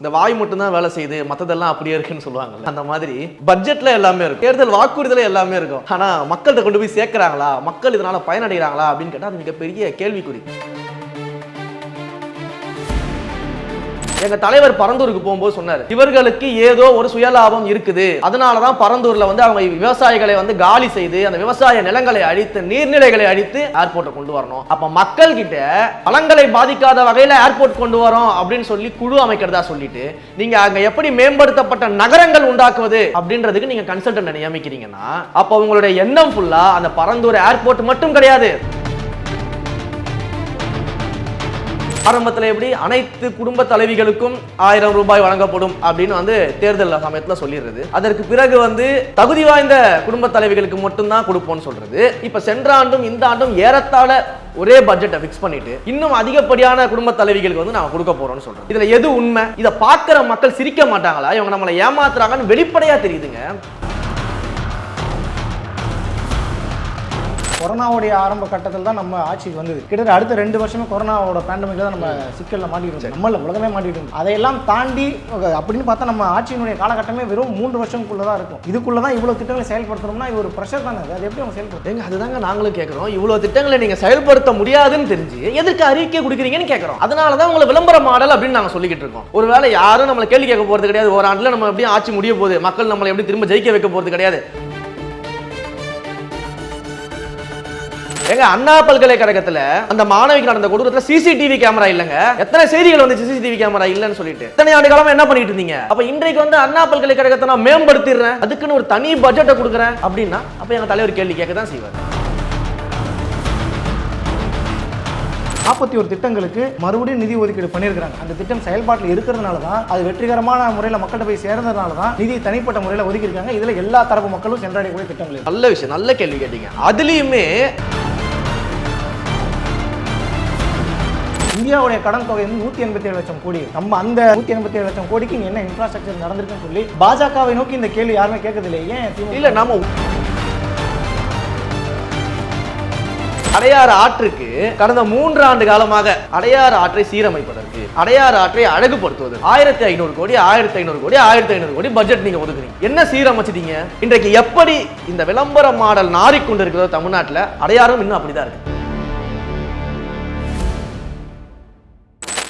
இந்த வாய் மட்டும்தான் வேலை செய்யுது மத்ததெல்லாம் அப்படியே இருக்குன்னு சொல்லுவாங்க அந்த மாதிரி பட்ஜெட்ல எல்லாமே இருக்கும். தேர்தல் வாக்குறுதியில எல்லாமே இருக்கும். ஆனா மக்கள்கிட்ட கொண்டு போய் சேர்க்கிறாங்களா? மக்கள் இதனால பயனடைகிறாங்களா? அப்படின்னு கேட்டால் அது மிகப்பெரிய கேள்விக்குறி. எங்க தலைவர் பரந்தூருக்கு போகும்போது சொன்னார். இவர்களுக்கு ஏதோ ஒரு சுயலாபம் இருக்குது. அதனாலதான் பரந்தூர்ல வந்து அவங்க விவசாயிகளை வந்து காலி செய்து அந்த விவசாய நிலங்களை அழித்து நீர்நிலைகளை அழித்து ஏர்போர்ட்டை கொண்டு வரணும். அப்ப மக்கள் கிட்ட வளங்களை பாதிக்காத வகையில ஏர்போர்ட் கொண்டு வரோம் அப்படின்னு சொல்லி குழு அமைக்கிறதா சொல்லிட்டு நீங்க அங்க எப்படி மேம்படுத்தப்பட்ட நகரங்கள் உண்டாக்குவது அப்படின்றதுக்கு நீங்க கன்சல்டன்ட் நியமிக்கிறீங்கன்னா அப்ப உங்களுடைய எண்ணம் ஃபுல்லா அந்த பரந்தூர் ஏர்போர்ட் மட்டும் கிடையாது. ஆரம்பத்தில் எப்படி அனைத்து குடும்ப தலைவிகளுக்கும் ஆயிரம் ரூபாய் வழங்கப்படும் அப்படின்னு வந்து தேர்தல் சமயத்தில் சொல்லிடுறது. அதற்கு பிறகு வந்து தகுதி வாய்ந்த குடும்ப தலைவிகளுக்கு மட்டும்தான் கொடுப்போம்னு சொல்றது. இப்போ சென்ற ஆண்டும் இந்த ஆண்டும் ஏறத்தாழ ஒரே பட்ஜெட்டை ஃபிக்ஸ் பண்ணிட்டு இன்னும் அதிகப்படியான குடும்ப தலைவிகளுக்கு வந்து நாங்கள் கொடுக்க போறோம்னு சொல்றோம் இதுல எது உண்மை? இதை பார்க்குற மக்கள் சிரிக்க மாட்டாங்களா? இவங்க நம்மளை ஏமாத்துறாங்கன்னு வெளிப்படையா தெரியுதுங்க. கொரோனாவுடைய ஆரம்ப கட்டத்தில் தான் நம்ம ஆட்சிக்கு வந்தது. கிட்டத்தட்ட அடுத்த ரெண்டு வருஷமே கொரோனாவோட பேண்டமிக்ல தான் நம்ம சிக்கலில் மாட்டிட்டு நம்மள உலகமே மாட்டிட்டு அதையெல்லாம் தாண்டி அப்படின்னு பார்த்தா நம்ம ஆட்சியினுடைய காலகட்டமே வெறும் மூன்று வருஷங்களுக்குள்ள தான் இருக்கும். இதுக்குள்ள தான் இவ்வளோ திட்டங்களை செயல்படுத்தணும்னா இது ஒரு ப்ரெஷர் தானே. அது எப்படி அவங்க செயல்படுத்தும் ஏங்க அதுதாங்க நாங்களும் கேட்குறோம் இவ்வளோ திட்டங்களை நீங்க செயல்படுத்த முடியாதுன்னு தெரிஞ்சு எதற்கு அறிக்கை கொடுக்குறீங்கன்னு கேட்குறோம் அதனால தான் உங்களை விளம்பர மாடல் அப்படின்னு நாங்கள் சொல்லிக்கிட்டு இருக்கோம். ஒருவேளை யாரும் நம்மளை கேள்வி கேட்க போறது கிடையாது. ஒரு ஆண்டுல நம்ம எப்படி ஆட்சி முடிய போகுது. மக்கள் நம்மளை எப்படி திரும்ப ஜெயிக்க வைக்க போறது கிடையாது. ஏங்க அண்ணா பல்கலைக்கழகத்துல அந்த மாணவிக்கு நடந்த கொடூரத்துல சிசிடிவி கேமரா இல்லங்க. எத்தனை செய்திகள் வந்து சிசிடிவி கேமரா இல்லன்னு சொல்லிட்டு. இத்தனை ஆண்டு காலமா என்ன பண்ணிட்டு இருந்தீங்க? அப்ப இன்றைக்கு வந்து அண்ணா பல்கலைக்கழகத்தை நான் மேம்படுத்திடுறேன். அதுக்குன்னு ஒரு தனி பட்ஜெட்டை கொடுக்குறேன் அப்படின்னா அப்ப எங்க தலைவர் கேள்வி கேட்க தான் செய்வார். நாற்பத்தி ஒரு திட்டங்களுக்கு மறுபடியும் நிதி ஒதுக்கீடு பண்ணியிருக்கிறாங்க. அந்த திட்டம் செயல்பாட்டில் இருக்கிறதுனால தான் அது வெற்றிகரமான முறையில் மக்கள்கிட்ட போய் சேர்ந்ததுனால தான் நிதி தனிப்பட்ட முறையில் ஒதுக்கியிருக்காங்க. இதில் எல்லா தரப்பு மக்களும் சென்றடையக்கூடிய திட்டங்கள். நல்ல விஷயம் நல்ல கேள்வி கேட்டீங்க. அதுலயுமே இந்தியாவுடைய கடன் தொகை வந்து நூற்றி எண்பத்தி ஏழு லட்சம் கோடி. நம்ம அந்த நூற்றி எண்பத்தி ஏழு லட்சம் கோடிக்கு என்ன இன்ஃப்ராஸ்ட்ரக்சர் நடந்திருக்குன்னு சொல்லி பாஜகவை நோக்கி இந்த கேள்வி யாருமே கேட்கறதில்லை. ஏன் இல்ல அடையாறு ஆற்றுக்கு கடந்த மூன்று ஆண்டு காலமாக அடையாறு ஆற்றை சீரமைப்பதற்கு அடையாறு ஆற்றை அழகுபடுத்துவது. ஆயிரத்தி ஐநூறு கோடி ஆயிரத்தி ஐநூறு கோடி ஆயிரத்தி ஐநூறு கோடி பட்ஜெட் நீங்க ஒதுக்குறீங்க. என்ன சீரமைச்சிட்டீங்க? இன்றைக்கு எப்படி இந்த விளம்பர மாடல் நாறிக்கொண்டிருக்கிறதோ தமிழ்நாட்டுல அடையாறும் இன்னும் அப்படிதான் இருக்கு.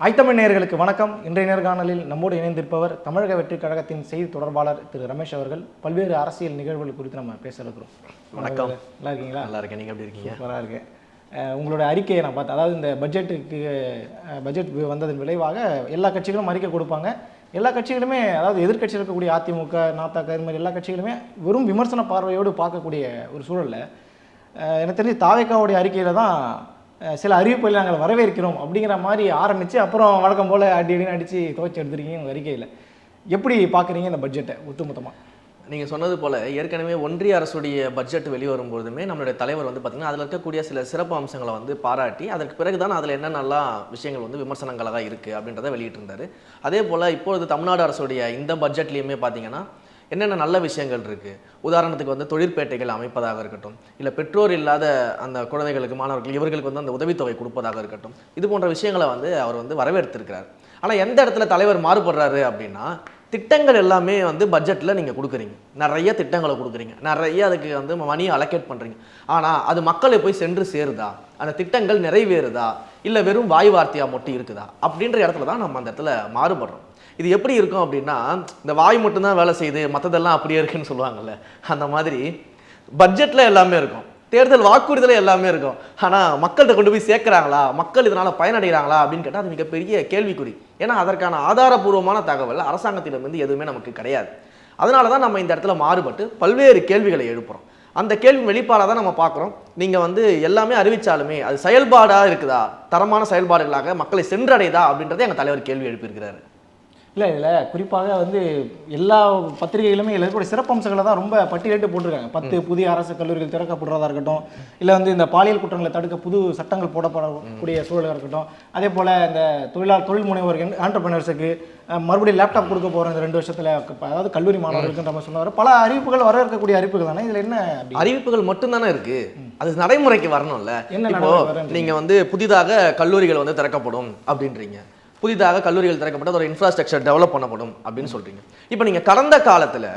ஐத்தமிழ் நேயர்களுக்கு வணக்கம். இன்றைய நேர்காணலில் நம்மோடு இணைந்திருப்பவர் தமிழக வெற்றி கழகத்தின் செய்தி தொடர்பாளர் திரு ரமேஷ் அவர்கள். பல்வேறு அரசியல் நிகழ்வுகள் குறித்து நம்ம பேச இருக்கிறோம். வணக்கம். நல்லா இருக்கீங்களா? நல்லா இருக்கேன். நீங்க எப்படி இருக்கீங்க? சூப்பராக இருக்கு அஹ் உங்களோட அறிக்கையை நான் பார்த்தேன். அதாவது இந்த பட்ஜெட்டுக்கு பட்ஜெட் வந்ததன் விளைவாக எல்லா கட்சிகளும் அறிக்கை கொடுப்பாங்க. எல்லா கட்சிகளுமே அதாவது எதிர்க்கட்சியில் இருக்கக்கூடிய அதிமுக நாத்தக இது மாதிரி எல்லா கட்சிகளுமே வெறும் விமர்சன பார்வையோடு பார்க்கக்கூடிய ஒரு சூழல்ல எனக்கு தெரிஞ்சு தாவேக்காவுடைய அறிக்கையில் தான் சில அறிவிப்புகளை நாங்கள் வரவேற்கிறோம் அப்படிங்கிற மாதிரி ஆரம்பித்து அப்புறம் வழக்கம் போல் அடி அடின்னு அடித்து துவைச்சி எடுத்துருக்கீங்க வரிக்கையில் அறிக்கையில். எப்படி பார்க்குறீங்க இந்த பட்ஜெட்டை ஒட்டுமொத்தமாக நீங்கள் சொன்னது போல் ஏற்கனவே ஒன்றிய அரசுடைய பட்ஜெட் வெளிவரும் பொழுதுமே நம்மளுடைய தலைவர் வந்து பார்த்திங்கன்னா அதில் இருக்கக்கூடிய சில சிறப்பு அம்சங்களை வந்து பாராட்டி அதற்கு பிறகு தான் அதில் என்னென்னலாம் விஷயங்கள் வந்து விமர்சனங்களாக இருக்குது அப்படின்றத வெளியிட்டிருந்தார். அதே போல் இப்பொழுது தமிழ்நாடு அரசுடைய இந்த பட்ஜெட்லேயுமே பார்த்திங்கன்னா என்னென்ன நல்ல விஷயங்கள் இருக்குது உதாரணத்துக்கு வந்து தொழிற்பேட்டைகள் அமைப்பதாக இருக்கட்டும் இல்லை பெற்றோர் இல்லாத அந்த குழந்தைகளுக்கு மாணவர்கள் இவர்களுக்கு வந்து அந்த உதவித்தொகை கொடுப்பதாக இருக்கட்டும் இது போன்ற விஷயங்களை வந்து அவர் வந்து வரவேற்றிருக்கிறார் ஆனால் எந்த இடத்துல தலைவர் மாறுபடுறாரு அப்படின்னா திட்டங்கள் எல்லாமே வந்து பட்ஜெட்டில் நீங்கள் கொடுக்குறீங்க. நிறைய திட்டங்களை கொடுக்குறீங்க. நிறைய அதுக்கு வந்து மணி அலோகேட் பண்ணுறீங்க ஆனால் அது மக்களை போய் சென்று சேருதா? அந்த திட்டங்கள் நிறைவேறுதா? இல்லை வெறும் வாய் வார்த்தையாக மட்டும் இருக்குதா? அப்படின்ற இடத்துல தான் நம்ம அந்த இடத்துல மாறுபடுறோம். இது எப்படி இருக்கும் அப்படின்னா இந்த வாய் மட்டும்தான் வேலை செய்யுது மற்றதெல்லாம் அப்படியே இருக்குன்னு சொல்லுவாங்கல்ல. அந்த மாதிரி பட்ஜெட்டில் எல்லாமே இருக்கும். தேர்தல் வாக்குறுதியில் எல்லாமே இருக்கும். ஆனால் மக்கள்கிட்ட கொண்டு போய் சேர்க்குறாங்களா? மக்கள் இதனால் பயனடைகிறாங்களா? அப்படின்னு கேட்டால் அது மிகப்பெரிய கேள்விக்குறி. ஏன்னா அதற்கான ஆதாரபூர்வமான தகவல் அரசாங்கத்திடமிருந்து எதுவுமே நமக்கு கிடையாது. அதனால தான் நம்ம இந்த இடத்துல மாறுபட்டு பல்வேறு கேள்விகளை எழுப்புகிறோம் அந்த கேள்வி வெளிப்பாடாக தான் நம்ம பார்க்குறோம். நீங்கள் வந்து எல்லாமே அறிவித்தாலுமே அது செயல்பாடாக இருக்குதா? தரமான செயல்பாடுகளாக மக்களை சென்றடையுதா? அப்படின்றத எங்கள் தலைவர் கேள்வி எழுப்பியிருக்கிறாரு. இல்லை இதில் குறிப்பாக வந்து எல்லா பத்திரிகைகளுமே இருக்கக்கூடிய சிறப்பம்சங்களை தான் ரொம்ப பட்டியலிட்டு போட்டிருக்காங்க. பத்து புதிய அரசு கல்லூரிகள் திறக்கப்படுறதா இருக்கட்டும் இல்லை வந்து இந்த பாலியல் குற்றங்களை தடுக்க புது சட்டங்கள் போடப்படக்கூடிய சூழலாக இருக்கட்டும் அதே போல் இந்த தொழிலாளர் தொழில் முனைவோர்கள் ஆண்டர்பிரினர்ஸுக்கு மறுபடியும் லேப்டாப் கொடுக்க போகிறோம் இந்த ரெண்டு வருஷத்தில் அதாவது கல்லூரி மாணவர்களுக்கு நம்ம சொன்னார் பல அறிவிப்புகள் வர இருக்கக்கூடிய அறிவிப்புகள் தானே? இதில் என்ன அறிவிப்புகள் மட்டும்தானே இருக்கு. அது நடைமுறைக்கு வரணும்ல. என்ன இப்போ நடைமுறை வரேன்றீங்க? நீங்க வந்து புதிதாக கல்லூரிகள் வந்து திறக்கப்படும் அப்படின்றீங்க. புதிதாக கல்லூரிகள் திறக்கப்பட்டு அதோட இன்ஃப்ராஸ்ட்ரக்சர் டெவலப் பண்ணப்படும் அப்படின்னு சொல்கிறீங்க இப்போ நீங்கள் கடந்த காலத்தில்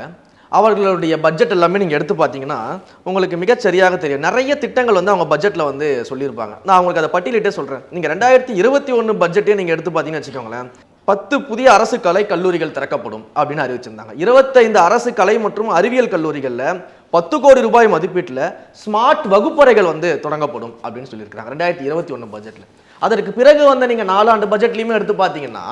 அவர்களுடைய பட்ஜெட் எல்லாமே நீங்கள் எடுத்து பார்த்தீங்கன்னா உங்களுக்கு மிகச்சரியாக தெரியும். நிறைய திட்டங்கள் வந்து அவங்க பட்ஜெட்டில் வந்து சொல்லியிருப்பாங்க. நான் உங்களுக்கு அதை பட்டியலிட்டே சொல்கிறேன் நீங்கள் ரெண்டாயிரத்தி இருபத்தி ஒன்று பட்ஜெட்டே நீங்கள் எடுத்து பார்த்தீங்கன்னு வச்சுக்கோங்களேன் பத்து புதிய அரசு கலை கல்லூரிகள் திறக்கப்படும் அப்படின்னு அறிவிச்சிருந்தாங்க. இருபத்தைந்து அரசு கலை மற்றும் அறிவியல் கல்லூரிகளில் பத்து கோடி ரூபாய் மதிப்பீட்டில் ஸ்மார்ட் வகுப்பறைகள் வந்து தொடங்கப்படும் அப்படின்னு சொல்லியிருக்காங்க ரெண்டாயிரத்தி இருபத்தி ஒன்று பட்ஜெட்டில் அதற்கு பிறகு வந்த நீங்கள் நாலாண்டு பட்ஜெட்லையுமே எடுத்து பார்த்தீங்கன்னா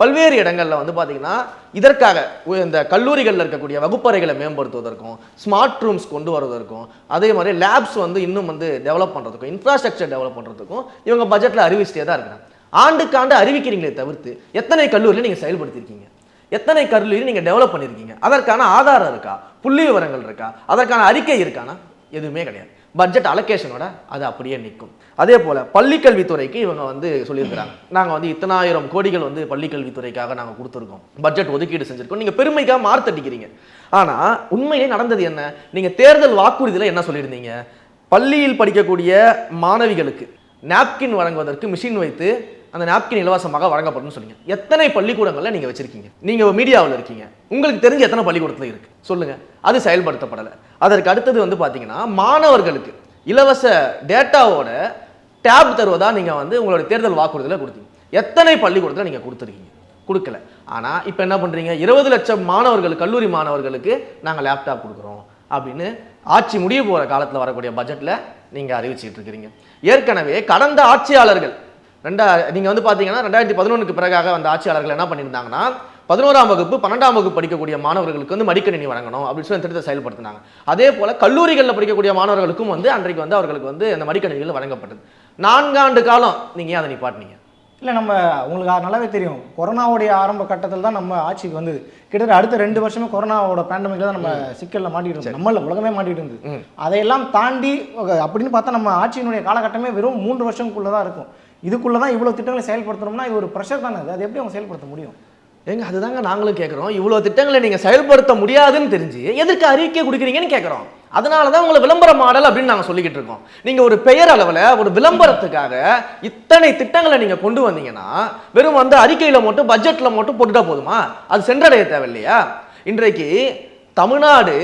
பல்வேறு இடங்களில் வந்து பார்த்தீங்கன்னா இதற்காக இந்த கல்லூரிகளில் இருக்கக்கூடிய வகுப்பறைகளை மேம்படுத்துவதற்கும் ஸ்மார்ட் ரூம்ஸ் கொண்டு வருவதற்கும் அதே மாதிரி லேப்ஸ் வந்து இன்னும் வந்து டெவலப் பண்ணுறதுக்கும் இன்ஃப்ராஸ்ட்ரக்சர் டெவலப் பண்ணுறதுக்கும் இவங்க பட்ஜெட்டில் அறிவிச்சிட்டே தான் இருக்கிறாங்க ஆண்டுக்காண்டு அறிவிக்கிறீங்களே தவிர்த்து எத்தனை கல்லூரியில் நீங்கள் செயல்படுத்தியிருக்கீங்க எத்தனை கல்லூரி நீங்கள் டெவலப் பண்ணியிருக்கீங்க அதற்கான ஆதாரம் இருக்கா? புள்ளி விவரங்கள் இருக்கா? அதற்கான அறிக்கை இருக்கானா? எதுவுமே கிடையாது. பட்ஜெட் அலோகேஷனோட அது அப்படியே நிற்கும். அதே போல் பள்ளிக்கல்வித்துறைக்கு இவங்க வந்து சொல்லியிருக்கிறாங்க. நாங்கள் வந்து இத்தனாயிரம் கோடிகள் வந்து பள்ளிக்கல்வித்துறைக்காக நாங்கள் கொடுத்துருக்கோம். பட்ஜெட் ஒதுக்கீடு செஞ்சுருக்கோம். நீங்கள் பெருமைக்காக மார்த்தட்டிக்கிறீங்க ஆனால் உண்மையிலே நடந்தது என்ன? நீங்கள் தேர்தல் வாக்குறுதியில் என்ன சொல்லியிருந்தீங்க? பள்ளியில் படிக்கக்கூடிய மாணவிகளுக்கு நாப்கின் வழங்குவதற்கு மிஷின் வைத்து அந்த நாப்கின் இலவசமாக வழங்கப்படும் சொன்னீங்க. எத்தனை பள்ளிக்கூடங்களில் நீங்கள் வச்சிருக்கீங்க? நீங்கள் மீடியாவில் இருக்கீங்க. உங்களுக்கு தெரிஞ்ச எத்தனை பள்ளிக்கூடத்தில் இருக்கு? சொல்லுங்க. அது செயல்படுத்தப்படலை. அதற்கு அடுத்தது வந்து பார்த்தீங்கன்னா மாணவர்களுக்கு இலவச டேட்டாவோட டேப் தருவதா நீங்கள் வந்து உங்களுடைய தேர்தல் வாக்குறுதியில் கொடுத்தீங்க. எத்தனை பள்ளிக்கூடத்தில் நீங்கள் கொடுத்துருக்கீங்க? கொடுக்கல. ஆனால் இப்போ என்ன பண்ணுறீங்க இருபது லட்சம் மாணவர்கள் கல்லூரி மாணவர்களுக்கு நாங்கள் லேப்டாப் கொடுக்குறோம் அப்படின்னு ஆட்சி முடிய போகிற காலத்தில் வரக்கூடிய பட்ஜெட்டில் நீங்கள் அறிவிச்சிட்டு இருக்கிறீங்க. ஏற்கனவே கடந்த ஆட்சியாளர்கள் ரெண்டா நீங்கள் வந்து பார்த்தீங்கன்னா ரெண்டாயிரத்தி பதினொன்றுக்கு பிறகாக அந்த ஆட்சியாளர்கள் என்ன பண்ணியிருந்தாங்கன்னா பதினோராம் வகுப்பு பன்னெண்டாம் வகுப்பு படிக்கக்கூடிய மாணவர்களுக்கு வந்து மடிக்கணினி வழங்கணும் அப்படின்னு சொல்லி திட்டத்தை செயல்படுத்தினாங்க. அதே போல கல்லூரிகளில் படிக்கக்கூடிய மாணவர்களுக்கும் வந்து அன்றைக்கு வந்து அவர்களுக்கு வந்து அந்த மடிக்கணினிகள் வழங்கப்பட்டது. நான்காண்டு காலம் நீங்கள் ஏன் அதை நிப்பாட்டினீங்க இல்லை நம்ம உங்களுக்கு அது நல்லாவே தெரியும். கொரோனாவுடைய ஆரம்ப கட்டத்தில் தான் நம்ம ஆட்சிக்கு வந்தது. கிட்டத்தட்ட அடுத்த ரெண்டு வருஷமே கொரோனாவோட பேண்டமிக்ல தான் நம்ம சிக்கலில் மாட்டிட்டு இருந்தோம். நம்மள உலகமே மாட்டிட்டு இருந்தது. அதையெல்லாம் தாண்டி அப்படின்னு பார்த்தா நம்ம ஆட்சியினுடைய காலகட்டமே வெறும் மூன்று வருஷங்களுக்குள்ள தான் இருக்கும். இதுக்குள்ள தான் இவ்வளோ திட்டங்களை செயல்படுத்தணும்னா இது ஒரு ப்ரெஷர் தானே. அது எப்படி அவங்க செயல்படுத்த முடியும்? ஏங்க அதுதாங்க நாங்களும் கேட்குறோம் இவ்வளோ திட்டங்களை நீங்கள் செயல்படுத்த முடியாதுன்னு தெரிஞ்சு எதற்கு அறிக்கை கொடுக்குறீங்கன்னு கேட்குறோம் அதனால தான் உங்களை விளம்பர மாடல் அப்படின்னு நாங்கள் சொல்லிக்கிட்டு இருக்கோம். நீங்கள் ஒரு பெயர் அளவில் ஒரு விளம்பரத்துக்காக இத்தனை திட்டங்களை நீங்கள் கொண்டு வந்தீங்கன்னா வெறும் வந்து அறிக்கையில் மட்டும் பட்ஜெட்டில் மட்டும் போட்டுட்டா போதுமா? அது சென்றடைய தேவையில்லையா? இன்றைக்கு தமிழ்நாடு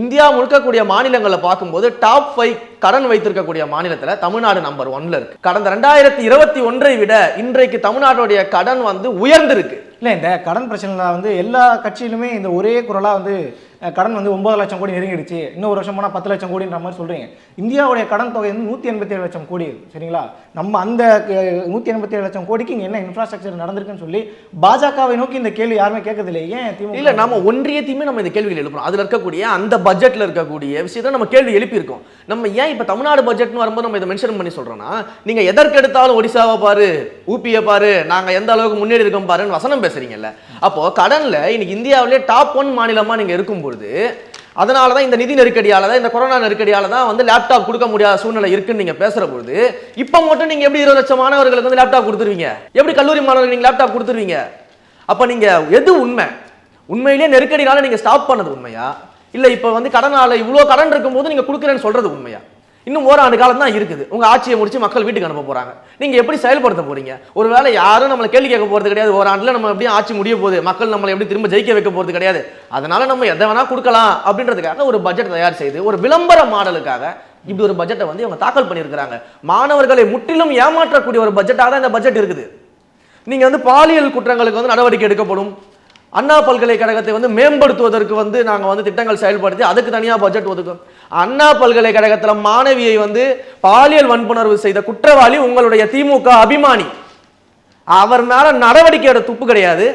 இந்தியா முழுக்கக்கூடிய மாநிலங்களை பார்க்கும்போது டாப் ஃபைவ் கடன் வைத்திருக்கக்கூடிய மாநிலத்தில் தமிழ்நாடு நம்பர் ஒன்ல இருக்கு. கடந்த ரெண்டாயிரத்தி இருபத்தி ஒன்றை விட இன்றைக்கு தமிழ்நாட்டுடைய கடன் வந்து உயர்ந்திருக்கு. இல்லை இந்த கடன் பிரச்சனையில் வந்து எல்லா கட்சியிலுமே இந்த ஒரே குரலாக வந்து கடன் வந்து ஒன்பது லட்சம் கோடி நெருங்கிடுச்சு. இன்னும் ஒரு வருஷம் போனால் பத்து லட்சம் கோடின்ற மாதிரி சொல்கிறீங்க இந்தியாவுடைய கடன் தொகை வந்து நூற்றி எண்பத்தி ஏழு லட்சம் கோடி சரிங்களா? நம்ம அந்த நூற்றி எண்பத்தி ஏழு லட்சம் கோடிக்கு இங்கே என்ன இன்ஃப்ராஸ்ட்ரக்சர் நடந்திருக்குன்னு சொல்லி பாஜகவை நோக்கி இந்த கேள்வி யாருமே கேட்கறதில்லை. ஏன் திமுக? இல்லை நம்ம ஒன்றியத்தையுமே நம்ம இந்த கேள்விகள் எழுப்புறோம். அதில் இருக்கக்கூடிய அந்த பட்ஜெட்டில் இருக்கக்கூடிய விஷயத்தை நம்ம கேள்வி எழுப்பியிருக்கோம். நம்ம ஏன் இப்போ தமிழ்நாடு பட்ஜெட்னு வரும்போது நம்ம இதை மென்ஷன் பண்ணி சொல்கிறோன்னா நீங்கள் எதற்கு எடுத்தாலும் ஒடிசாவை பாரு ஊபியை பாரு நாங்கள் எந்த அளவுக்கு முன்னேறி இருக்கோம் பாருன்னு வசனம் பேசுறீங்கல்ல. அப்போ கடன்ல இன்னைக்கு இந்தியாவிலே டாப் ஒன் மாநிலமா நீங்க இருக்கும் பொழுது அதனால தான் இந்த நிதி நெருக்கடியால தான் இந்த கொரோனா நெருக்கடியால தான் வந்து லேப்டாப் கொடுக்க முடியாத சூழ்நிலை இருக்குன்னு நீங்க பேசுற பொழுது இப்போ மட்டும் நீங்க எப்படி இருபது லட்சம் மாணவர்களுக்கு வந்து லேப்டாப் கொடுத்துருவீங்க? எப்படி கல்லூரி மாணவர்களுக்கு நீங்க லேப்டாப் கொடுத்துருவீங்க? அப்ப நீங்க எது உண்மை? உண்மையிலேயே நெருக்கடினால நீங்க ஸ்டாப் பண்ணது உண்மையா? இல்ல இப்ப வந்து கடனால இவ்வளோ கடன் இருக்கும்போது நீங்க கொடுக்குறேன்னு சொல்றது உண்மையா? இன்னும் ஓராண்டு காலம் தான் இருக்குது. உங்க ஆட்சியை முடிச்சு மக்கள் வீட்டுக்கு அனுப்ப போறாங்க. நீங்க எப்படி செயல்படுத்த போறீங்க? ஒருவேளை யாரும் நம்மளை கேள்வி கேட்க போறது கிடையாது. ஓராண்டுல நம்ம எப்படி ஆட்சி முடிய போகுது. மக்கள் நம்மளை எப்படி திரும்ப ஜெயிக்க வைக்க போறது கிடையாது. அதனால நம்ம எதை வேணா கொடுக்கலாம் அப்படின்றதுக்காக ஒரு பட்ஜெட் தயார் செய்து ஒரு விளம்பர மாடலுக்காக இப்படி ஒரு பட்ஜெட்டை வந்து இவங்க தாக்கல் பண்ணியிருக்கிறாங்க. மாணவர்களை முற்றிலும் ஏமாற்றக்கூடிய ஒரு பட்ஜெட்டாக தான் இந்த பட்ஜெட் இருக்குது. நீங்க வந்து பாலியல் குற்றங்களுக்கு வந்து நடவடிக்கை எடுக்கப்படும். அண்ணா பல்கலைக்கழகத்தை வந்து மேம்படுத்துவதற்கு வந்து நாங்கள் வந்து திட்டங்கள் செயல்படுத்தி அதுக்கு தனியாக பட்ஜெட் ஒதுக்கும் அண்ணா பல்கலைக்கழகத்தில் மாணவியை வந்து பாலியல் வன்புணர்வு செய்த குற்றவாளி உங்களுடைய திமுக அபிமானி. அவர் மேலே நடவடிக்கை எடுத்த துப்பு கிடையாது.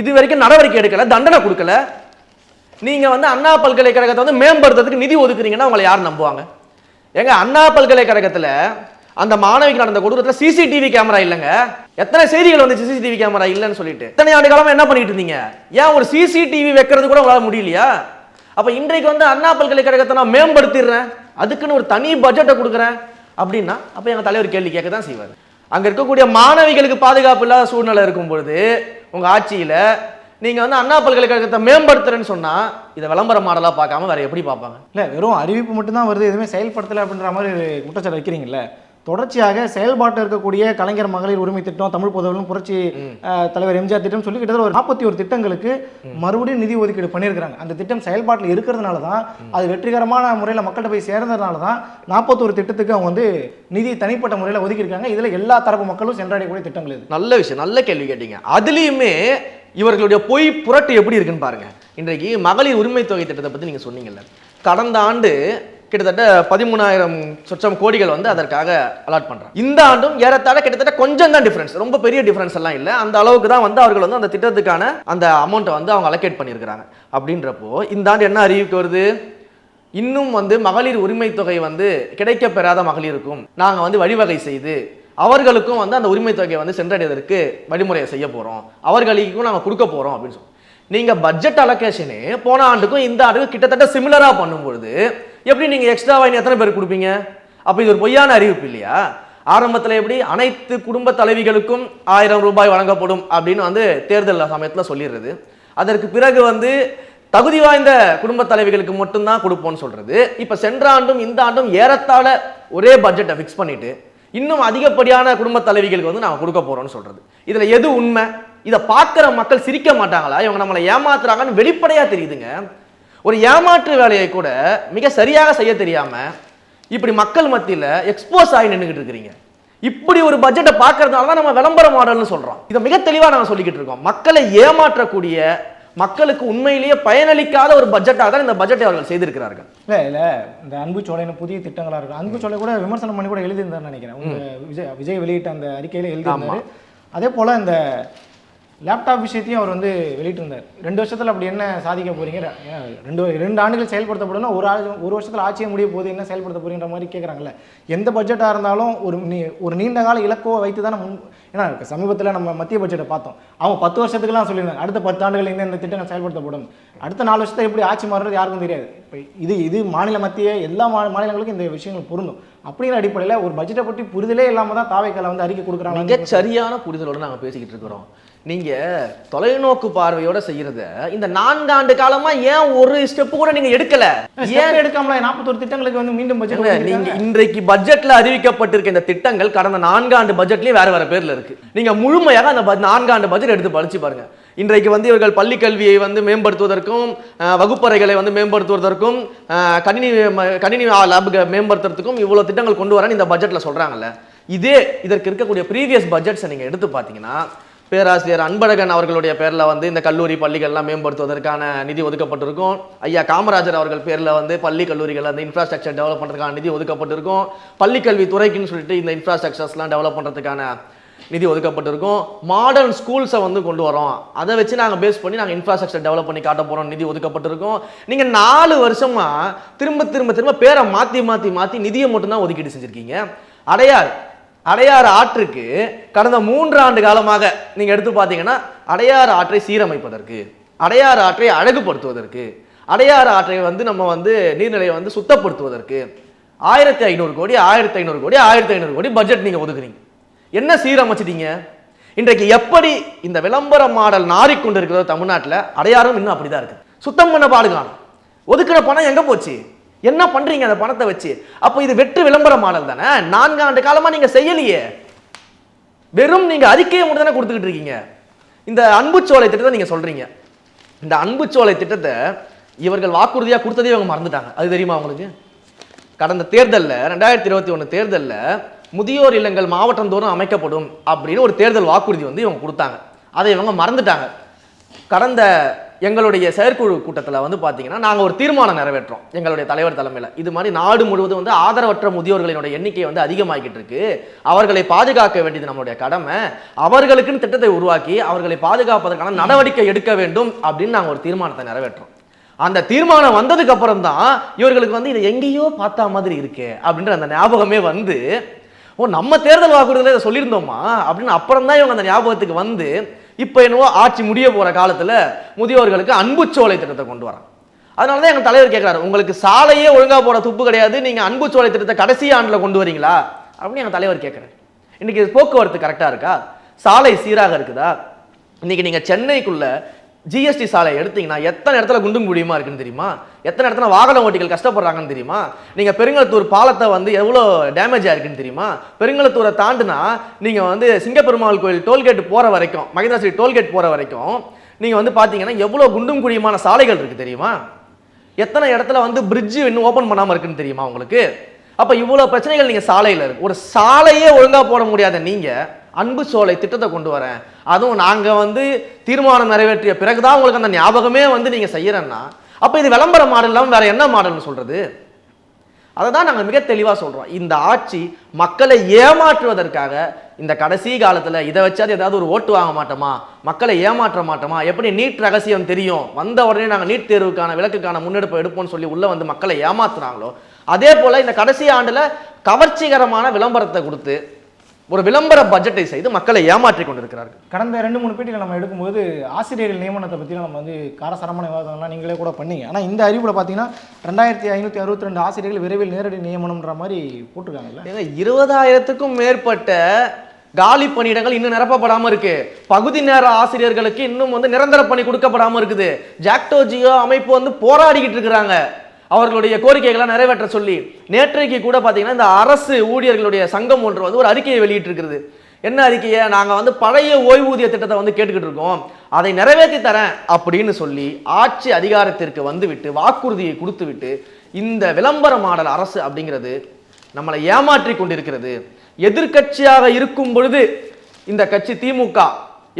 இது வரைக்கும் நடவடிக்கை எடுக்கல தண்டனை கொடுக்கல. நீங்கள் வந்து அண்ணா பல்கலைக்கழகத்தை வந்து மேம்படுத்துறதுக்கு நிதி ஒதுக்குறீங்கன்னா உங்களை யார் நம்புவாங்க? ஏங்க அண்ணா பல்கலைக்கழகத்தில் அந்த மாணவிக்கு நடந்த கொடூரத்துல சிசிடிவி கேமரா இல்லைங்க. எத்தனை செய்திகள் வந்து சிசிடிவி கேமரா இல்லைன்னு சொல்லிட்டு. இத்தனை ஆண்டு காலமாக என்ன பண்ணிட்டு இருந்தீங்க? ஏன் ஒரு சிசிடிவி வைக்கிறது கூட உங்களால் முடியலையா? அப்போ இன்றைக்கு வந்து அண்ணா பல்கலைக்கழகத்தை நான் மேம்படுத்திடுறேன். அதுக்குன்னு ஒரு தனி பட்ஜெட்டை கொடுக்குறேன். அப்படின்னா அப்போ எங்கள் தலைவர் கேள்வி கேட்க தான் செய்வார். அங்கே இருக்கக்கூடிய மாணவிகளுக்கு பாதுகாப்பு இல்லாத சூழ்நிலை இருக்கும் பொழுது உங்கள் ஆட்சியில் நீங்கள் வந்து அண்ணா பல்கலைக்கழகத்தை மேம்படுத்துறேன்னு சொன்னால் இதை விளம்பர மாடலாக பார்க்காம வேறு எப்படி பார்ப்பாங்க? இல்லை வெறும் அறிவிப்பு மட்டும்தான் வருது. எதுவுமே செயல்படுத்தலை அப்படின்ற மாதிரி ஒரு குற்றச்சாட்டு வைக்கிறீங்களே தொடர்ச்சியாக செயல்பாட்டில் இருக்கக்கூடிய கலைஞர் மகளிர் உரிமை திட்டம் தமிழ் புதவலும் புரட்சி தலைவர் எம்ஜிஆர் திட்டம் சொல்லி கிட்டத்தட்ட ஒரு நாற்பத்தி ஒரு திட்டங்களுக்கு மறுபடியும் நிதி ஒதுக்கீடு பண்ணியிருக்கிறாங்க. அந்த திட்டம் செயல்பாட்டில் இருக்கிறதுனால தான் அது வெற்றிகரமான முறையில் மக்கள்கிட்ட போய் சேர்ந்ததுனால தான் நாற்பத்தோரு திட்டத்துக்கு அவங்க வந்து நிதி தனிப்பட்ட முறையில் ஒதுக்கியிருக்காங்க. இதில் எல்லா தரப்பு மக்களும் சென்றடையக்கூடிய திட்டங்கள் இது. நல்ல விஷயம் நல்ல கேள்வி கேட்டீங்க. அதுலயுமே இவர்களுடைய பொய் புரட்டு எப்படி இருக்குன்னு பாருங்க. இன்றைக்கு மகளிர் உரிமை தொகை திட்டத்தை பத்தி நீங்க சொன்னீங்கல்ல. கடந்த ஆண்டு கிட்டத்தட்ட பதிமூணாயிரம் சொச்சம் கோடிகள் வந்து அதற்காக அலாட் பண்றாங்க. இந்த ஆண்டும் ஏறத்தாழ கிட்டத்தட்ட கொஞ்சம் தான் டிஃபரன்ஸ் ரொம்ப பெரிய டிஃபரன்ஸ் எல்லாம் இல்லை. அந்த அளவுக்கு தான் வந்து அவர்கள் வந்து அந்த திட்டத்துக்கான அந்த அமௌண்ட்டை வந்து அவங்க அலோகேட் பண்ணியிருக்கிறாங்க. அப்படின்றப்போ இந்த ஆண்டு என்ன அறிவிக்க வருது? இன்னும் வந்து மகளிர் உரிமை தொகை வந்து கிடைக்க பெறாத மகளிருக்கும் நாங்கள் வந்து வழிவகை செய்து அவர்களுக்கும் வந்து அந்த உரிமை தொகையை வந்து சென்றடைவதற்கு வழிமுறையை செய்ய போகிறோம் அவர்களுக்கும் நாங்கள் கொடுக்க போகிறோம் அப்படின்னு சொல்லி நீங்கள் பட்ஜெட் அலோகேஷனு போன ஆண்டுக்கும் இந்த ஆண்டுக்கும் கிட்டத்தட்ட சிமிலராக பண்ணும்பொழுது எப்படி நீங்கள் எக்ஸ்ட்ரா வாங்கி எத்தனை பேர் கொடுப்பீங்க? அப்போ இது ஒரு பொய்யான அறிவிப்பு இல்லையா? ஆரம்பத்தில் எப்படி அனைத்து குடும்ப தலைவிகளுக்கும் ஆயிரம் ரூபாய் வழங்கப்படும் அப்படின்னு வந்து தேர்தல் சமயத்தில் சொல்லிடுறது. அதற்கு பிறகு வந்து தகுதி வாய்ந்த குடும்ப தலைவிகளுக்கு மட்டும்தான் கொடுப்போம்னு சொல்கிறது இப்போ சென்ற ஆண்டும் இந்த ஆண்டும் ஏறத்தாழ ஒரே பட்ஜெட்டை ஃபிக்ஸ் பண்ணிவிட்டு இன்னும் அதிகப்படியான குடும்ப தலைவிகளுக்கு வந்து நாங்கள் கொடுக்க போகிறோம்னு சொல்கிறது இதில் எது உண்மை? இதை பார்க்குற மக்கள் சிரிக்க மாட்டாங்களா? இவங்க நம்மளை ஏமாத்துறாங்கன்னு வெளிப்படையாக தெரியுதுங்க. ஒரு ஏமாற்று வேலையை கூட மிக சரியாக செய்ய தெரியாம இப்படி மக்கள் மத்தியில எக்ஸ்போஸ் ஆகி நின்றுகிட்டு இருக்கிறீங்க. இப்படி ஒரு பட்ஜெட்டை பார்க்கறதுனால தான் நம்ம விளம்பர மாடல்னு சொல்றோம். இதை மிக தெளிவா நாங்க சொல்லிக்கிட்டு இருக்கோம். மக்களை ஏமாற்றக்கூடிய மக்களுக்கு உண்மையிலேயே பயனளிக்காத ஒரு பட்ஜெட்டாக தான் இந்த பட்ஜெட்டை அவர்கள் செய்திருக்கிறார்கள். இல்லை இல்லை இந்த அன்பு சோலைன்னு புதிய திட்டங்களாக இருக்கும் அன்பு சோலை கூட விமர்சனம் பண்ணி கூட எழுதியிருந்தாருன்னு நினைக்கிறேன். விஜய் விஜய் வெளியிட்ட அந்த அறிக்கையில் எழுதியிருந்தாரு. அதே போல் இந்த லேப்டாப் விஷயத்தையும் அவர் வந்து வெளியிட்டிருந்தார். ரெண்டு வருஷத்தில் அப்படி என்ன சாதிக்க போறீங்க? ரெண்டு ரெண்டு ஆண்டுகள் செயல்படுத்தப்படணும் ஒரு ஆள் ஒரு வருஷத்தில் ஆட்சியை முடிய போது என்ன செயல்படுத்த போறீங்கிற மாதிரி கேட்குறாங்கல்ல எந்த பட்ஜெட்டாக இருந்தாலும் ஒரு நீ ஒரு நீண்ட கால இலக்கோ வைத்து தான் முன் ஏன்னா சமீபத்தில் நம்ம மத்திய பட்ஜெட்டை பார்த்தோம். அவங்க பத்து வருஷத்துக்குலாம் சொல்லியிருந்தாங்க. அடுத்த பத்து ஆண்டுகள் இந்த இந்த திட்டங்கள் செயல்படுத்தப்படும். அடுத்த நாலு வருஷத்தை எப்படி ஆட்சி மாறுறது யாருக்கும் தெரியாது. இப்போ இது இது மாநில மத்திய எல்லா மா மாநிலங்களுக்கும் இந்த விஷயங்கள் பொருந்தும். அப்படிங்கிற அடிப்படையில் ஒரு பட்ஜெட்டை பற்றி புரிதலே இல்லாமல் தான் தாவைக்கால வந்து அறிக்கை கொடுக்குறாங்க சரியான புரிதலோடு நாங்கள் பேசிக்கிட்டு இருக்கிறோம். நீங்க தொலைநோக்கு பார்வையோட செய்யறத இந்த நான்காண்டு காலமா ஏன் ஒரு ஸ்டெப் கூட நீங்க எடுக்கல? ஏன் எடுக்காமல? நாற்பத்தொரு திட்டங்களுக்கு வந்து மீண்டும் பட்ஜெட் நீங்க இன்றைக்கு பட்ஜெட்ல அறிவிக்கப்பட்டிருக்க இந்த திட்டங்கள் கடந்த நான்காண்டு பட்ஜெட்லயே வேற வேற பேர்ல இருக்கு. நீங்க முழுமையாக அந்த ப- நான்காண்டு பட்ஜெட் எடுத்து படிச்சு பாருங்க. இன்றைக்கு வந்து இவர்கள் பள்ளி கல்வியை வந்து மேம்படுத்துவதற்கும் வகுப்பறைகளை வந்து மேம்படுத்துவதற்கும் கணினி கணினி லேப் மேம்படுத்துறதுக்கும் இவ்வளவு திட்டங்கள் கொண்டு வரேன்னு இந்த பட்ஜெட்ல சொல்றாங்கல்ல. இதே இதற்கு இருக்கக்கூடிய ப்ரீவியஸ் பட்ஜெட்ஸை நீங்க எடுத்து பார்த்தீங்கன்னா பேராசிரியர் அன்பழகன் அவர்களுடைய பேரில் வந்து இந்த கல்லூரி பள்ளிகள்லாம் மேம்படுத்துவதற்கான நிதி ஒதுக்கப்பட்டிருக்கும். ஐயா காமராஜர் அவர்கள் பேரில் வந்து பள்ளி கல்லூரிகள் அந்த இன்ஃப்ராஸ்ட்ரக்சர் டெவலப் பண்ணுறதுக்கான நிதி ஒதுக்கப்பட்டிருக்கும். பள்ளிக்கல்வி துறைக்குன்னு சொல்லிட்டு இந்த இன்ஃப்ராஸ்ட்ரக்சர்ஸ்லாம் டெவலப் பண்ணுறதுக்கான நிதி ஒதுக்கப்பட்டிருக்கும். மாடர்ன் ஸ்கூல்ஸை வந்து கொண்டு வரோம். அதை வச்சு நாங்கள் பேஸ் பண்ணி நாங்கள் இன்ஃப்ராஸ்ட்ரக்சர் டெவலப் பண்ணி காட்ட போகிறோம் நிதி ஒதுக்கப்பட்டிருக்கும். நீங்கள் நாலு வருஷமாக திரும்ப திரும்ப திரும்ப பேரை மாற்றி மாற்றி மாற்றி நிதியை மட்டும்தான் ஒதுக்கீடு செஞ்சுருக்கீங்க. அடையார் அடையாறு ஆற்றுக்கு கடந்த மூன்று ஆண்டு காலமாக நீங்கள் எடுத்து பார்த்தீங்கன்னா அடையாறு ஆற்றை சீரமைப்பதற்கு அடையாறு ஆற்றை அழகுபடுத்துவதற்கு அடையாறு ஆற்றை வந்து நம்ம வந்து நீர்நிலையை வந்து சுத்தப்படுத்துவதற்கு ஆயிரத்தி ஐநூறு கோடி ஆயிரத்தி ஐநூறு கோடி ஆயிரத்தி ஐநூறு கோடி பட்ஜெட் நீங்கள் ஒதுக்குறீங்க. என்ன சீரமைச்சிட்டீங்க? இன்றைக்கு எப்படி இந்த விளம்பர மாடல் நாறிக்கொண்டிருக்கிறதோ தமிழ்நாட்டில் அடையாறும் இன்னும் அப்படிதான் இருக்குது சுத்தம் பண்ண பாடுகாணும். ஒதுக்குற பணம் எங்கே போச்சு? என்ன பண்றீங்க அந்த பணத்தை வச்சு? அப்போ இது வெற்று விளம்பர மாடல் தானே? நான்காண்டு காலமா நீங்க செய்யலையே. வெறும் நீங்க அறிக்கையை மட்டும் தானே கொடுத்துக்கிட்டு இருக்கீங்க. இந்த அன்புச்சோலை திட்டத்தை நீங்க சொல்றீங்க. இந்த அன்புச்சோலை திட்டத்தை இவர்கள் வாக்குறுதியா கொடுத்ததே இவங்க மறந்துட்டாங்க. அது தெரியுமா உங்களுக்கு? கடந்த தேர்தலில் ரெண்டாயிரத்தி இருபத்தி ஒன்று தேர்தலில் முதியோர் இல்லங்கள் மாவட்டம் தோறும் அமைக்கப்படும் அப்படின்னு ஒரு தேர்தல் வாக்குறுதி வந்து இவங்க கொடுத்தாங்க. அதை இவங்க மறந்துட்டாங்க. கடந்த எங்களுடைய செயற்குழு கூட்டத்தில் வந்து பார்த்தீங்கன்னா நாங்கள் ஒரு தீர்மானம் நிறைவேற்றோம் எங்களுடைய தலைவர் தலைமையில். இது மாதிரி நாடு முழுவதும் வந்து ஆதரவற்ற முதியோர்களினுடைய எண்ணிக்கை வந்து அதிகமாகிட்டு இருக்கு. அவர்களை பாதுகாக்க வேண்டியது நம்மளுடைய கடமை. அவர்களுக்குன்னு திட்டத்தை உருவாக்கி அவர்களை பாதுகாப்பதற்கான நடவடிக்கை எடுக்க வேண்டும் அப்படின்னு நாங்கள் ஒரு தீர்மானத்தை நிறைவேற்றோம். அந்த தீர்மானம் வந்ததுக்கு அப்புறம் தான் இவர்களுக்கு வந்து இது எங்கேயோ பார்த்தா மாதிரி இருக்கு அப்படின்ற அந்த ஞாபகமே வந்து ஓ நம்ம தேர்தல் வாக்குறுதியில் இதை சொல்லியிருந்தோமா? அப்படின்னு அப்புறம் தான் இவங்க அந்த ஞாபகத்துக்கு வந்து இப்போ என்னவோ ஆட்சி முடிய போகிற காலத்தில் முதியோர்களுக்கு அன்புச்சோலை திட்டத்தை கொண்டு வராங்க. அதனால தான் எங்கள் தலைவர் கேட்குறாரு உங்களுக்கு சாலையே ஒழுங்காக போகிற துப்பு கிடையாது நீங்கள் அன்புச்சோலை திட்டத்தை கடைசி ஆண்டில் கொண்டு வரீங்களா? அப்படின்னு எங்கள் தலைவர் கேட்குறாரு இன்னைக்கு போக்குவரத்து கரெக்டாக இருக்கா? சாலை சீராக இருக்குதா? இன்னைக்கு நீங்கள் சென்னைக்குள்ளே ஜிஎஸ்டி சாலை எடுத்தீங்கன்னா எத்தனை இடத்துல குண்டும் குடியுமா இருக்குன்னு தெரியுமா? எத்தனை இடத்துல வாகன ஓட்டிகள் கஷ்டப்படுறாங்கன்னு தெரியுமா? நீங்கள் பெருங்கலத்தூர் பாலத்தை வந்து எவ்வளோ டேமேஜ் ஆயிருக்குன்னு தெரியுமா? பெருங்கலத்தூரை தாண்டுனா நீங்கள் வந்து சிங்கப்பெருமாள் கோயில் டோல்கேட் போகிற வரைக்கும் மகேந்திரா டோல்கேட் போகிற வரைக்கும் நீங்கள் வந்து பார்த்தீங்கன்னா எவ்வளோ குண்டும் குழியுமான சாலைகள் இருக்குது தெரியுமா? எத்தனை இடத்துல வந்து பிரிட்ஜு இன்னும் ஓப்பன் பண்ணாமல் இருக்குன்னு தெரியுமா உங்களுக்கு? அப்போ இவ்வளோ பிரச்சனைகள் நீங்கள் சாலையில் இருக்கு. ஒரு சாலையே ஒழுங்காக போட முடியாத நீங்கள் அன்பு சோலை திட்டத்தை கொண்டு வரேன். அதுவும் நாங்கள் வந்து தீர்மானம் நிறைவேற்றிய பிறகுதான் உங்களுக்கு அந்த ஞாபகமே வந்து நீங்கள் செய்கிறேன்னா அப்போ இது விளம்பர மாடல் இல்லாமல் வேறு என்ன மாடல்னு சொல்கிறது அதை தான் நாங்கள் மிக தெளிவாக சொல்கிறோம் இந்த ஆட்சி மக்களை ஏமாற்றுவதற்காக இந்த கடைசி காலத்தில் இதை வச்சாது ஏதாவது ஒரு ஓட்டு வாங்க மாட்டோமா? மக்களை ஏமாற்ற மாட்டோமா? எப்படி நீட் ரகசியம் தெரியும்? வந்த உடனே நாங்கள் நீட் தேர்வுக்கான விளக்குக்கான முன்னெடுப்பு எடுப்போம்னு சொல்லி உள்ளே வந்து மக்களை ஏமாத்துறாங்களோ? அதே போல் இந்த கடைசி ஆண்டில் கவர்ச்சிகரமான விளம்பரத்தை கொடுத்து ஒரு விளம்பர பட்ஜெட்டை செய்து மக்களை ஏமாற்றி கொண்டிருக்கிறார்கள். கடந்த ரெண்டு மூணு பேட்டியில் நம்ம எடுக்கும்போது ஆசிரியர்கள் நியமனத்தை பற்றிலாம் நம்ம வந்து காரசாரமான விவாதம்லாம் நீங்களே கூட பண்ணீங்க. ஆனால் இந்த அறிவில் பார்த்தீங்கன்னா ரெண்டாயிரத்தி ஐநூற்றி அறுபத்தி ரெண்டு ஆசிரியர்கள் விரைவில் நேரடி நியமனம்ன்ற மாதிரி போட்டிருக்காங்கல்ல. ஏங்க இருபதாயிரத்துக்கும் மேற்பட்ட காலி பணியிடங்கள் இன்னும் நிரப்பப்படாம இருக்கு. பகுதி நேர ஆசிரியர்களுக்கு இன்னும் வந்து நிரந்தர பணி கொடுக்கப்படாம இருக்குது. ஜாக்டோ ஜியோ அமைப்பு வந்து போராடிக்கிட்டு இருக்கிறாங்க. அவர்களுடைய கோரிக்கைகளை நிறைவேற்ற சொல்லி நேற்றைக்கு கூட பார்த்தீங்கன்னா இந்த அரசு ஊழியர்களுடைய சங்கம் ஒன்று வந்து ஒரு அறிக்கையை வெளியிட்டிருக்கிறது. என்ன அறிக்கையை? நாங்கள் வந்து பழைய ஓய்வூதிய திட்டத்தை வந்து கேட்டுக்கிட்டு இருக்கோம். அதை நிறைவேற்றி தரேன் அப்படின்னு சொல்லி ஆட்சி அதிகாரத்திற்கு வந்துவிட்டு வாக்குறுதியை கொடுத்துவிட்டு இந்த விளம்பர மாடல் அரசு அப்படிங்கிறது நம்மளை ஏமாற்றி கொண்டிருக்கிறது. எதிர்க்கட்சியாக இருக்கும் பொழுது இந்த கட்சி திமுக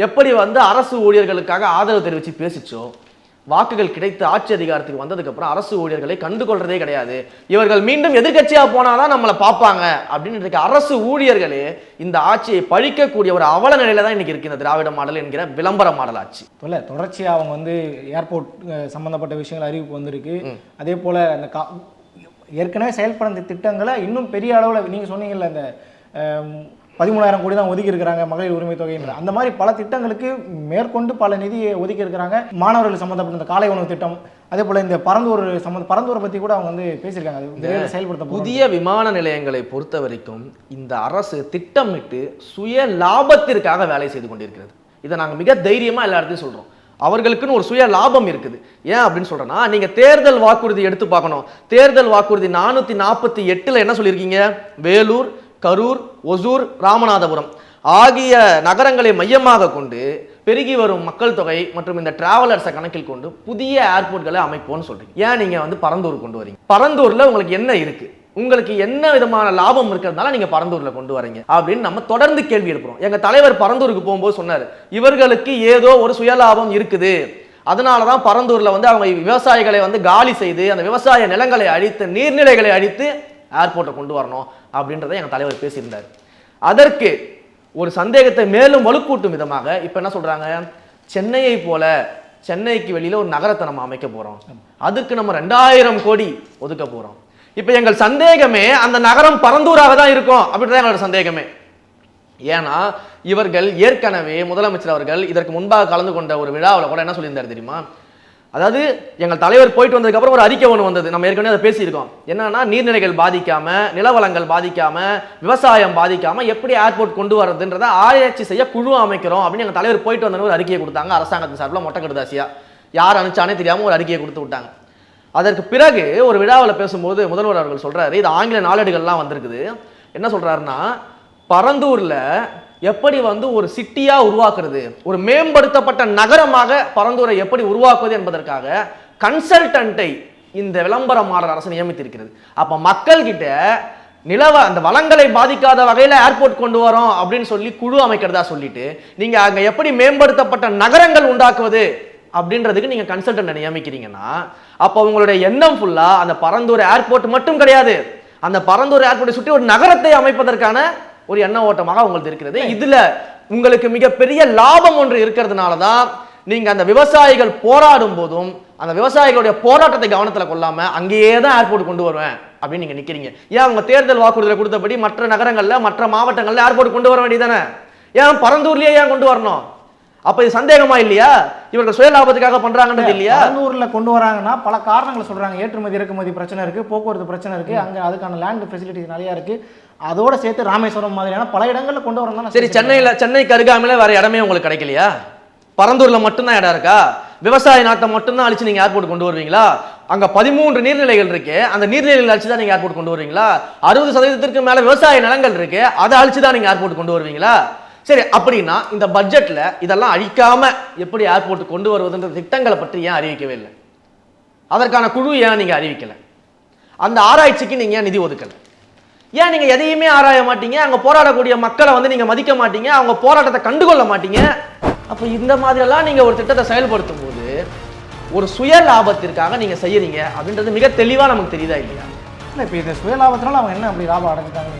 எப்படி வந்து அரசு ஊழியர்களுக்காக ஆதரவு தெரிவித்து பேசிச்சோ வாக்குகள் கிடைத்து ஆட்சி அதிகாரத்துக்கு வந்ததுக்கு அப்புறம் அரசு ஊழியர்களை கண்டுகொள்றதே கிடையாது. இவர்கள் மீண்டும் எதிர்க்கட்சியா போனாதான் நம்மளை பார்ப்பாங்க அப்படின்னு இன்றைக்கு அரசு ஊழியர்களே இந்த ஆட்சியை பழிக்கக்கூடிய ஒரு அவல நிலையில தான் இன்னைக்கு இருக்கு இந்த திராவிட மாடல் என்கிற விளம்பர மாடல் ஆட்சி இல்லை தொடர்ச்சியாக அவங்க வந்து ஏர்போர்ட் சம்மந்தப்பட்ட விஷயங்கள் அறிவிப்பு வந்திருக்கு. அதே போல் அந்த கா ஏற்கனவே செயல்படுத்த திட்டங்களை இன்னும் பெரிய அளவில் நீங்கள் சொன்னீங்கல்ல இந்த பதிமூணாயிரம் கோடி தான் ஒதுக்கி இருக்கிறாங்க மகளிர் உரிமை தொகைன்ற அந்த மாதிரி பல திட்டங்களுக்கு மேற்கொண்டு பல நிதியை ஒதுக்கி இருக்கிறாங்க மாணவர்கள் சம்மந்தப்பட்ட இந்த காலை உணவு திட்டம் அதே போல் இந்த பரந்தூர் சம்மந்த பரந்தூரை பற்றி கூட அவங்க வந்து பேசியிருக்காங்க. அது செயல்படுத்த. புதிய விமான நிலையங்களை பொறுத்த வரைக்கும் இந்த அரசு திட்டமிட்டு சுய லாபத்திற்காக வேலை செய்து கொண்டிருக்கிறது. இதை நாங்கள் மிக தைரியமா எல்லா இடத்தையும் சொல்றோம். அவர்களுக்குன்னு ஒரு சுய லாபம் இருக்குது. ஏன் அப்படின்னு சொல்றேன்னா நீங்க தேர்தல் வாக்குறுதி எடுத்து பார்க்கணும். தேர்தல் வாக்குறுதி நானூத்தி நாற்பத்தி எட்டுல என்ன சொல்லியிருக்கீங்க? வேலூர் கரூர் ஒசூர் ராமநாதபுரம் ஆகிய நகரங்களை மையமாக கொண்டு பெருகி வரும் மக்கள் தொகை மற்றும் இந்த டிராவலர்ஸை கணக்கில் கொண்டு புதிய ஏர்போர்ட்களை அமைப்போம்னு சொல்றீங்க. ஏன் நீங்கள் வந்து பரந்தூர் கொண்டு வரீங்க? பரந்தூரில் உங்களுக்கு என்ன இருக்கு? உங்களுக்கு என்ன விதமான லாபம் இருக்கிறதுனால நீங்க பரந்தூர்ல கொண்டு வரீங்க அப்படின்னு நம்ம தொடர்ந்து கேள்வி எழுப்புறோம். எங்க தலைவர் பரந்தூருக்கு போகும்போது சொன்னார் இவர்களுக்கு ஏதோ ஒரு சுயலாபம் இருக்குது. அதனால தான் பரந்தூரில் வந்து அவங்க விவசாயிகளை வந்து காலி செய்து அந்த விவசாய நிலங்களை அழித்து நீர்நிலைகளை அழித்து ஏர்போர்ட்டை கொண்டு வரணும் அப்படின்றத எங்கள் தலைவர் பேசியிருந்தார். அதற்கு ஒரு சந்தேகத்தை மேலும் வலுக்கூட்டும் விதமாக இப்போ என்ன சொல்கிறாங்க சென்னையை போல சென்னைக்கு வெளியில் ஒரு நகரத்தை நம்ம அமைக்க போகிறோம் அதுக்கு நம்ம ரெண்டாயிரம் கோடி ஒதுக்க போகிறோம் இப்போ எங்கள் சந்தேகமே அந்த நகரம் பரந்தூராக தான் இருக்கும் அப்படின்றத எங்களோட சந்தேகமே. ஏன்னா இவர்கள் ஏற்கனவே முதலமைச்சர் அவர்கள் இதற்கு முன்பாக கலந்து கொண்ட ஒரு விழாவில் கூட என்ன சொல்லியிருந்தார் தெரியுமா? அதாவது எங்கள் தலைவர் போயிட்டு வந்ததுக்கப்புறம் ஒரு அறிக்கை ஒன்று வந்தது. நம்ம ஏற்கனவே அதை பேசியிருக்கோம். என்னன்னா நீர்நிலைகள் பாதிக்காம நிலவளங்கள் பாதிக்காம விவசாயம் பாதிக்காம எப்படி ஏர்போர்ட் கொண்டு வரதுன்றதை ஆராய்ச்சி செய்ய குழு அமைக்கிறோம் அப்படின்னு எங்கள் தலைவர் போயிட்டு வந்தோன்னு ஒரு அறிக்கையை கொடுத்தாங்க. அரசாங்கத்தின் சார்பில் மொட்டை கடுதாசியா யார் அனுப்பிச்சானே தெரியாம ஒரு அறிக்கையை கொடுத்து விட்டாங்க. அதற்கு பிறகு ஒரு விழாவில் பேசும்போது முதல்வர் அவர்கள் சொல்றாரு இது ஆங்கில நாளேடுகள்லாம் வந்திருக்குது. என்ன சொல்றாருன்னா பரந்தூரில் எப்படி வந்து ஒரு சிட்டியா உருவாக்குறது? ஒரு மேம்படுத்தப்பட்ட நகரமாக பரந்தூரை எப்படி உருவாக்குவது என்பதற்காக கன்சல்டன்ட்டை இந்த விளம்பர மாடல் அரசு நியமித்திருக்கிறது. அப்ப மக்கள் கிட்ட நிலவ அந்த வளங்களை பாதிக்காத வகையில் ஏர்போர்ட் கொண்டு வரோம் அப்படின்னு சொல்லி குழு அமைக்கிறதா சொல்லிட்டு நீங்க அங்க எப்படி மேம்படுத்தப்பட்ட நகரங்கள் உண்டாக்குவது அப்படின்றதுக்கு நீங்க கன்சல்டன்ட் நியமிக்கிறீங்கன்னா அப்போ உங்களுடைய எண்ணம் ஃபுல்லா அந்த பரந்தூர் ஏர்போர்ட் மட்டும் கிடையாது. அந்த பரந்தூர் ஏர்போர்ட்டை சுற்றி ஒரு நகரத்தை அமைப்பதற்கான ஒரு எண்ண ஓட்டமாக உங்களுக்கு இருக்கிறது. இதுல உங்களுக்கு மிகப்பெரிய லாபம் ஒன்று இருக்கிறதுனால தான் நீங்க அந்த விவசாயிகள் போராடும் போதும் அந்த விவசாயிகளுடைய போராட்டத்தை கவனத்துல கொள்ளாம அங்கேயே தான் ஏர்போர்ட் கொண்டு வருவேன் அப்படின்னு நீங்க நிக்கிறீங்க. ஏன் அவங்க தேர்தல் வாக்குறுதியில் கொடுத்தபடி மற்ற நகரங்கள்ல மற்ற மாவட்டங்கள்ல ஏர்போர்ட் கொண்டு வர வேண்டியதானே ஏன் பரந்தூர்லயே ஏன் கொண்டு வரணும்? அப்ப இது சந்தேகமா இல்லையா? இவர்கள் சுய லாபத்துக்காக பண்றாங்கன்றது இல்லையா? பரந்தூர்ல கொண்டு வராங்கன்னா பல காரணங்களை சொல்றாங்க. ஏற்றுமதி இறக்குமதி பிரச்சனை இருக்கு போக்குவரத்து பிரச்சனை இருக்கு அங்க அதுக்கான லேண்ட் ஃபெசிலிட்டிஸ் நிறைய இருக்கு. அதோட சேர்த்து ராமேஸ்வரம் மாதிரியான பல இடங்கள்ல கொண்டு வரணும் சரி சென்னையில சென்னைக்கு அருகாமையில வேற இடமே உங்களுக்கு கிடைக்கலையா? பரந்தூர்ல மட்டும்தான் இடம் இருக்கா? விவசாய நாட்டை மட்டும்தான் அழிச்சு நீங்க ஏர்போர்ட் கொண்டு வருவீங்களா? அங்க பதிமூன்று நீர்நிலைகள் இருக்கு. அந்த நீர்நிலைகள் அழிச்சு தான் நீங்க ஏர்போர்ட் கொண்டு வருவீங்களா? அறுபது சதவீதத்திற்கு மேல விவசாய நிலங்கள் இருக்கு. அதை அழிச்சு தான் நீங்க ஏர்போர்ட் கொண்டு வருவீங்களா? சரி அப்படின்னா இந்த பட்ஜெட்ல இதெல்லாம் அழிக்காம எப்படி ஏர்போர்ட் கொண்டு வருவதுன்ற திட்டங்களை பற்றி ஏன் அறிவிக்கவே இல்லை? அதற்கான குழு ஏன் நீங்க அறிவிக்கல? அந்த ஆராய்ச்சிக்கு நீங்க ஏன் நிதி ஒதுக்கல? ஏன் நீங்கள் எதையுமே ஆராய மாட்டீங்க? அங்கே போராடக்கூடிய மக்களை வந்து நீங்கள் மதிக்க மாட்டீங்க. அவங்க போராட்டத்தை கண்டுகொள்ள மாட்டீங்க. அப்போ இந்த மாதிரியெல்லாம் நீங்கள் ஒரு திட்டத்தை செயல்படுத்தும் போது ஒரு சுய லாபத்திற்காக நீங்கள் செய்கிறீங்க அப்படின்றது மிக தெளிவாக நமக்கு தெரியுதா இல்லையா? இல்லை இப்போ இந்த சுய லாபத்தினால அவங்க என்ன அப்படி லாபம் அடைஞ்சிட்டாங்க